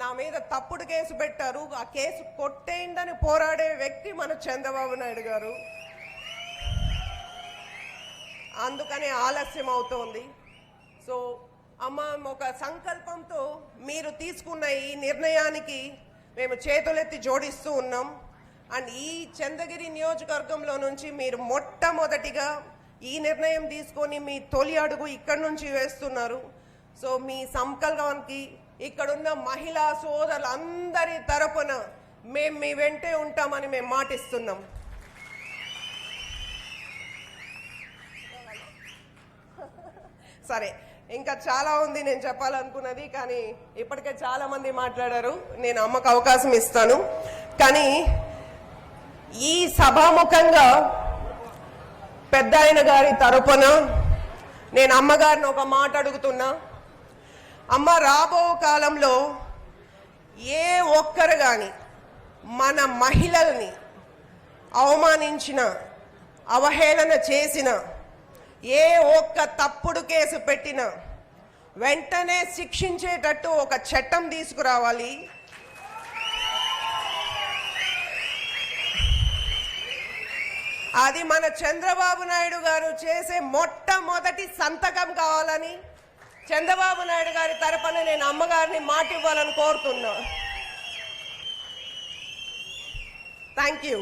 నా మీద తప్పుడు కేసు పెట్టారు. ఆ కేసు కొట్టేయండని పోరాడే వ్యక్తి మన చంద్రబాబు నాయుడు గారు. అందుకనే ఆలస్యం అవుతోంది. సో అమ్మ ఒక సంకల్పంతో మీరు తీసుకున్న ఈ నిర్ణయానికి మేము చేతులెత్తి జోడిస్తూ ఉన్నాం. అండ్ ఈ చంద్రగిరి నియోజకవర్గంలో నుంచి మీరు మొట్టమొదటిగా ఈ నిర్ణయం తీసుకొని మీ తొలి అడుగు ఇక్కడి నుంచి వేస్తున్నారు. సో మీ సంకల్పానికి ఇక్కడున్న మహిళా సోదరులందరి తరపున మేము మీ వెంటే ఉంటామని మేము మాటిస్తున్నాం. సరే ఇంకా చాలా ఉంది నేను చెప్పాలనుకున్నది కానీ ఇప్పటికే చాలా మంది మాట్లాడారు. నేను అమ్మకు అవకాశం ఇస్తాను. కానీ ఈ సభాముఖంగా పెద్ద గారి తరపున నేను అమ్మగారిని ఒక మాట అడుగుతున్నా. అమ్మ రాబో కాలంలో ఏ ఒక్కరు కానీ మన మహిళల్ని అవమానించిన అవహేళన చేసిన ఏ ఒక్క తప్పుడు కేసు పెట్టిన వెంటనే శిక్షించేటట్టు ఒక చట్టం తీసుకురావాలి. అది మన చంద్రబాబు నాయుడు గారు చేసే మొట్టమొదటి సంతకం కావాలని చంద్రబాబు నాయుడు గారి తరపున నేను అమ్మగారిని మాట ఇవ్వాలని కోరుతున్నా. Thank you